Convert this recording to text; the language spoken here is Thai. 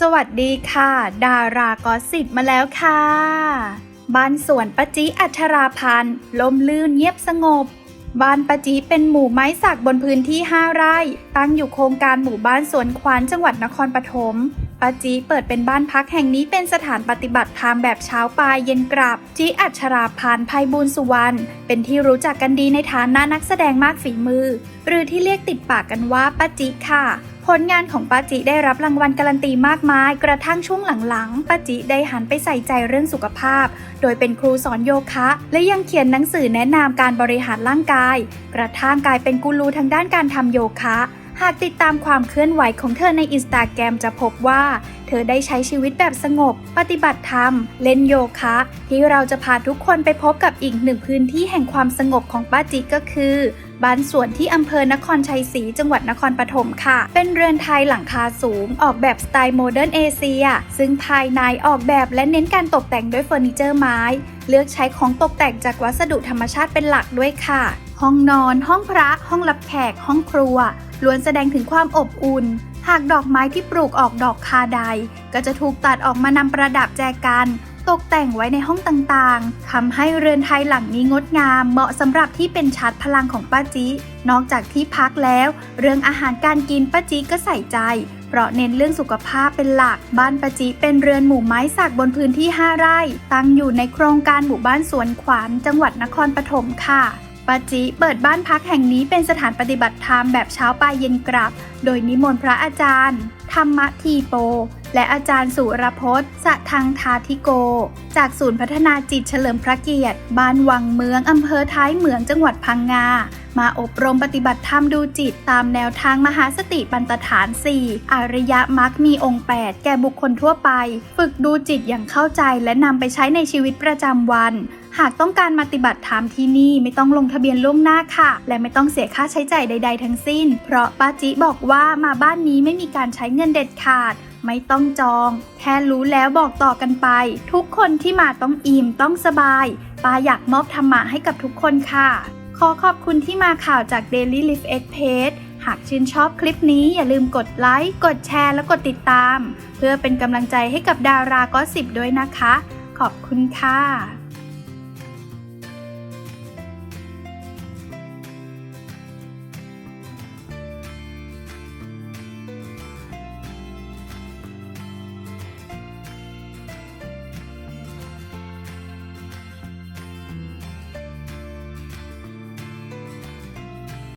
สวัสดีค่ะ ดารากอสิบมาแล้วค่ะ บ้านสวนปะจิอัชราพันธ์ลมลื่นเงียบสงบ บ้านปะจิเป็นหมู่ไม้สักบนพื้นที่ 5 ไร่ ตั้งอยู่โครงการหมู่บ้านสวนขวานจังหวัดนครปฐมปะจิเปิดเป็นบ้านพักแห่งนี้เป็นสถานปฏิบัติธรรมแบบเช้าปลายเย็นกลับจิอัชราพันภัยบูลย์สุวรรณเป็นที่รู้จักกันดีในฐานะนักแสดงมากฝีมือ หรือที่เรียกติดปากกันว่าปะจิค่ะ ผลงานของป้าจิได้รับรางวัลการันตีมากมาย กระทั่งช่วงหลังๆป้าจิได้หันไปใส่ใจเรื่องสุขภาพ โดยเป็นครูสอนโยคะ และยังเขียนหนังสือแนะนำการบริหารร่างกาย กระทั่งกลายเป็นกูรูทางด้านการทำโยคะ หากติดตามความเคลื่อนไหวของเธอในอินสตาแกรมจะพบว่า เธอได้ใช้ชีวิตแบบสงบ ปฏิบัติธรรม เล่นโยคะ ที่เราจะพาทุกคนไปพบกับอีกหนึ่งพื้นที่แห่งความสงบของป้าจิก็คือบ้านสวนที่อำเภอนครชัยศรีจังหวัดนครปฐมค่ะ เป็นเรือนไทยหลังคาสูง ออกแบบสไตล์โมเดิร์นเอเชีย ซึ่งภายในออกแบบและเน้นการตกแต่งด้วยเฟอร์นิเจอร์ไม้ เลือกใช้ของตกแต่งจากวัสดุธรรมชาติเป็นหลักด้วยค่ะ ห้องนอน ห้องพระ ห้องรับแขก ห้องครัว ล้วนแสดงถึงความอบอุ่น หากดอกไม้ที่ปลูกออกดอกคาใด ก็จะถูกตัดออกมานำประดับแจกันตกแต่งไว้ในห้องต่างๆ ทำให้เรือนไทยหลังนี้งดงาม เหมาะสำหรับที่เป็นชาร์จพลังของป้าจินอกจากที่พักแล้ว เรื่องอาหารการกินป้าจิก็ใส่ใจ เพราะเน้นเรื่องสุขภาพเป็นหลัก บ้านป้าจิเป็นเรือนหมู่ไม้สักบนพื้นที่ 5 ไร่ ตั้งอยู่ในโครงการหมู่บ้านสวนขวานจังหวัดนครปฐมค่ะ ปาจิเปิดบ้านพักแห่งนี้เป็นสถานปฏิบัติธรรมแบบเช้าปลายเย็นกลับ โดยนิมนต์พระอาจารย์ ธรรมทีโป และอาจารย์สุรพจน์สะทังทาธิโก จากศูนย์พัฒนาจิตเฉลิมพระเกียรติ บ้านวังเมือง อำเภอท้ายเหมืองจังหวัดพังงา มาอบรมปฏิบัติธรรมดูจิตตามแนวทางมหาสติปันตฐาน 4 อริยมรรคมีองค์ 8 แก่บุคคลทั่วไป ฝึกดูจิตอย่างเข้าใจและนำไปใช้ในชีวิตประจำวัน หากต้องการมาปฏิบัติธรรมที่นี่ไม่ต้องลงทะเบียนล่วงหน้าค่ะ และไม่ต้องเสียค่าใช้จ่ายใด ๆ ทั้งสิ้น เพราะป้าจิบอกว่ามาบ้านนี้ไม่มีการใช้เงินเด็ดขาด ไม่ต้องจอง แค่รู้แล้วบอกต่อกันไป ทุกคนที่มาต้องอิ่มต้องสบายปาอยากมอบธรรมะให้กับทุกคนค่ะ ขอขอบคุณที่มาข่าวจาก Daily Life X Page หากชื่นชอบคลิปนี้อย่าลืมกดไลค์ กดแชร์และกดติดตาม เพื่อเป็นกำลังใจให้กับดาราก็สิบด้วยนะคะ ขอบคุณค่ะ